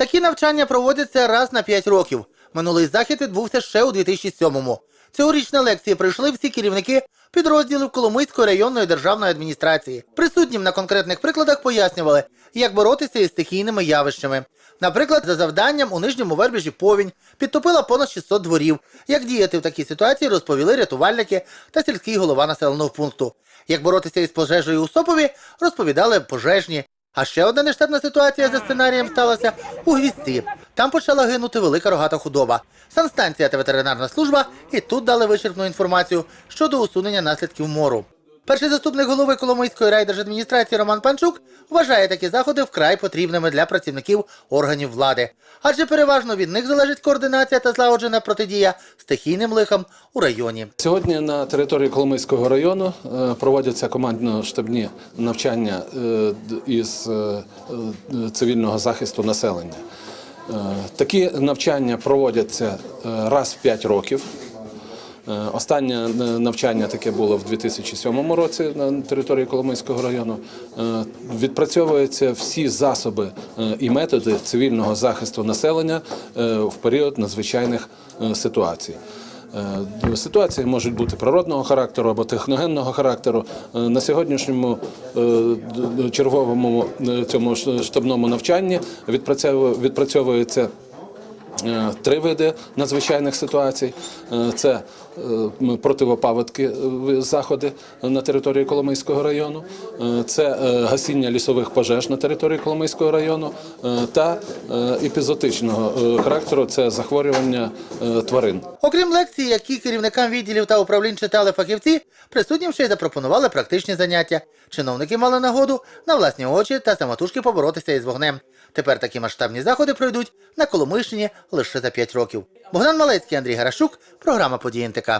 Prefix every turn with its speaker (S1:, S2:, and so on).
S1: Такі навчання проводяться раз на 5 років. Минулий захід відбувся ще у 2007-му. Цьогоріч на лекції прийшли всі керівники підрозділів Коломийської районної державної адміністрації. Присутнім на конкретних прикладах пояснювали, як боротися із стихійними явищами. Наприклад, за завданням у нижньому вербіжі повінь підтопила понад 600 дворів. Як діяти в такій ситуації, розповіли рятувальники та сільський голова населеного пункту. Як боротися із пожежею у Сопові, розповідали пожежні. А ще одна нештатна ситуація за сценарієм сталася у Гвіздці. Там почала гинути велика рогата худоба. Санстанція та ветеринарна служба і тут дали вичерпну інформацію щодо усунення наслідків мору. Перший заступник голови Коломийської райдержадміністрації Роман Панчук вважає такі заходи вкрай потрібними для працівників органів влади, адже переважно від них залежить координація та злагоджена протидія стихійним лихам у районі.
S2: Сьогодні на території Коломийського району е, проводяться командно-штабні навчання е, із е, цивільного захисту населення. Такі навчання проводяться раз в 5 років. Е, Останнє е, навчання таке було в 2007 році на території Коломийського району. Е, Відпрацьовуються всі засоби і методи цивільного захисту населення в період надзвичайних ситуацій. Ситуації можуть бути природного характеру або техногенного характеру. На сьогоднішньому черговому цьому штабному навчанні відпрацьовує- відпрацьовується Три види надзвичайних ситуацій: Е, це е, противопаводки е, заходи на території Коломийського району, е, це е, гасіння лісових пожеж на території Коломийського району е, та е, епізотичного е, характеру це захворювання е, тварин.
S1: Окрім лекцій, які керівникам відділів та управлінь читали фахівці, присутнім ще й запропонували практичні заняття. Чиновники мали нагоду на власні очі та самотужки поборотися із вогнем. Тепер такі масштабні заходи пройдуть на Коломийщині лише за 5 років. Богдан Малецький, Андрій Гарашук, програма «Події НТК».